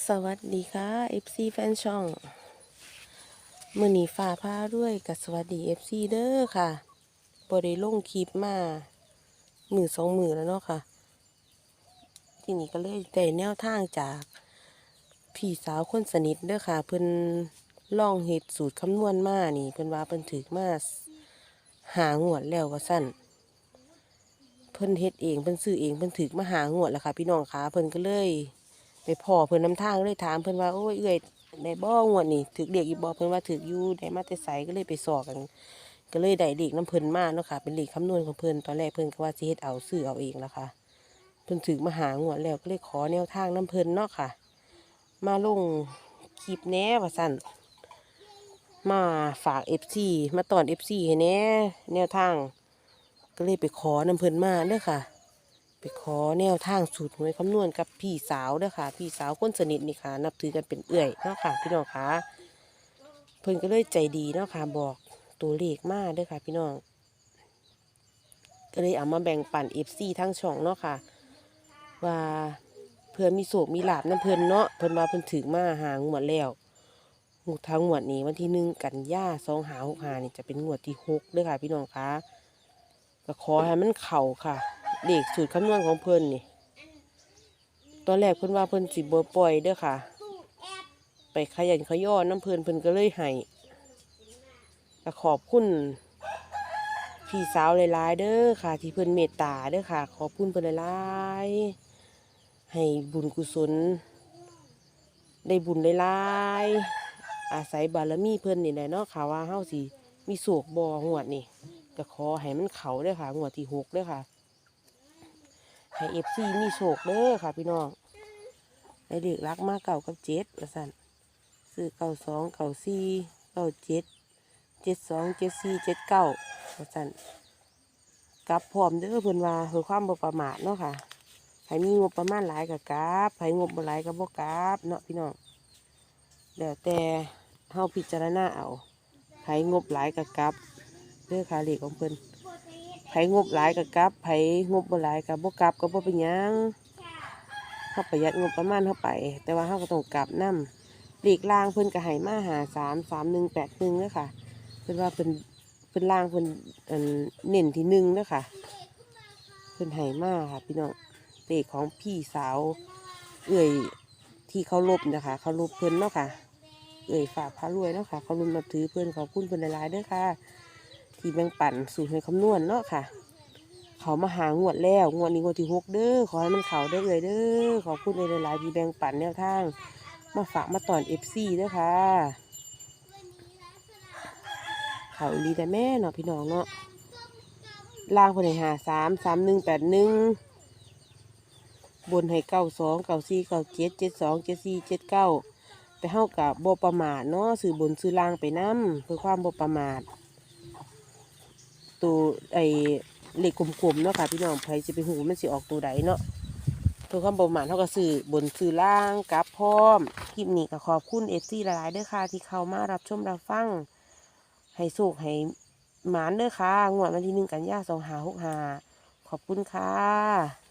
สวัสดีค่ะ FC แฟนช่องมือนีฝ่าผ้าด้วยกับสวัสดี FC เด้อค่ะบริลงคลิปมามือสองมือแล้วเนาะค่ะ ทีนี้ก็เลยได้แนวทางจากพี่สาวคนสนิทเด้อค่ะ เพิ่นล่องเฮ็ดสูตรคำนวณมานี่เพิ่นว่าเพิ่นถือมาหางวดแล้วว่าสั้นเพิ่นเฮ็ดเองเพิ่นซื้อเองเพิ่นถือมาหางวดแล้วค่ะ พี่น้องคะเพิ่นก็เลย ไปพ่อเพิ่นน้ำทางเลยถามเพิ่นว่าโอ้ยเอ้อยได้บ่งวดนี่ถึกเด็กอีบ่เพิ่นว่าถึกอยู่ได้มาแต่ไสก็เลยไปสอกัน ก็เลยได้เด็กน้ำเพิ่นมาเนาะค่ะ เป็นเลขคำนวณของเพิ่นตอนแรกเพิ่นก็ว่าสิเฮ็ดเอาซื้อเอาเองล่ะค่ะเพิ่นถึกมาหางวดแล้วก็เลยขอแนวทางน้ำเพิ่นเนาะค่ะ มาลงคลิปแหน่ว่าซั่นมาฝาก FC มาตอน FC ให้แหน่แนวทาง ก็เลยไปขอน้ำเพิ่นมาเด้อค่ะ ไปขอแนวทางสูตรหวยคำนวณกับพี่สาวเด้อค่ะ พี่สาวคนสนิทนี่ค่ะ นับถือกันเป็นเอื่อยเนาะค่ะ พี่น้องค่ะเพิ่นก็เลยใจดีเนาะค่ะบอกตัวเลขมาเด้อค่ะ พี่น้องก็เลยเอามาแบ่งปันเอฟซีทั้งช่องเนาะค่ะ ว่าเพื่อนมีโศกมีลาบน้ำเพิ่อนเนาะเพิ่อนว่าเพิ่อนถึงมาหางวดแล้วงวทั้งงวดนี้วันที่หนึ่งกันย่าสองหาหกหานี่จะเป็นงวดที่หกเด้อค่ะ พี่น้องคะก็ขอให้มันเข่าค่ะ เด็กสูตรคำนวณของเพิ่นนี่ ตอนแรกเพิ่นว่าเพิ่นสิบ่ปล่อยเด้อค่ะ ไปขยันขย่อน้ำเพิ่นเพิ่นก็เลยให้ก็ขอบคุณพี่สาวหลายๆเด้อค่ะ ที่เพิ่นเมตตาเด้อค่ะ ขอบคุณเพิ่นหลายๆให้บุญกุศล ได้บุญหลายๆอาศัยบารมีเพิ่นนี่แหละเนาะค่ะว่าเฮาสิมีโศกบ่งวดนี่ก็ขอให้มันเขาเด้อค่ะงวดที่หกเด้อค่ะ ให้เอฟซีมีโชคเด้อค่ะพี่น้องให้เด็กรักมากเก่ากับเจ็ดละสันซื้อเก่าสองเก่าสี่เก่าเจ็ดเจ็ดสองเจ็ดสี่เจ็ดเก้าละสันกลับพร้อมเด้อเพิ่อนว่าเพื่อความประมาทเนาะค่ะใครมีงบประมาณหลายกับกราบใครงบบ่หลายกับบ่กราบเนาะพี่น้องแล้วแต่เฮาพิจารณาเอาใครงบหลายกับกราบเด้อค่ะเลขของเพิ่อน ไผงบหลายกับกลับไผงบบ่หลายกับบ่กลับก็บ่เป็นหยังเฮาประหยัดงบประมาณเฮาไป แต่ว่าเฮาก็ต้องกลับนำเลขล่างเพิ่นก็ให้มาหา3 3 1 8 1เด้อค่ะเพิ่นว่าเพิ่นเพิ่นล่างเพิ่นเน้นที่1เด้อค่ะเพิ่นให้มาค่ะ พี่น้องเลขของพี่สาว เอื้อยที่เขาลบนะคะ เขาลบเพิ่นเนาะค่ะ เอื้อยฝากพารวยเนาะค่ะ เขารุมนับถือเพิ่นขอบคุณเพิ่นหลายๆเด้อค่ะ ที่แบ่งปันสูตรให้คำนวณเนาะค่ะ เขามาหางวดแล้ว งวดนี้งวดที่หกเด้อ ขอให้มันเขาได้อเลยเด้อ ขอบคุณในหลายๆที่แบ่งปันแนวทาง มาฝากมาตอนเอฟซีด้วยค่ะเขาอีหลีแต่แม่เนาะพี่น้องเนาะล่างคนให้หาสามสามหนึ่งแปดหนึ่งบนให้เก้าสองเก้าสี่เก้าเจ็ดเจ็ดสองเจ็ดสี่เจ็ดเก้าไปเท่ากับโบประมาทเนาะสื่อบนซื้อล่างไปน้ำเพื่อความโบประมาท ตัวไอ้เหล็กกลมๆเนาะค่ะพี่น้องใครจะไปหูมันสิออกตัวใดเนาะตัวความประมาณเท่ากับสื่อบนสื่อล่างกับพร้อมคลิปนี้ก็ขอบคุณเอฟซีหลายๆเด้อค่ะ ที่เข้ามารับชมรับฟังให้สุขให้หมานเด้อค่ะงวดวันที่หนึ่งกันยาสองหาหกหาขอบคุณค่ะ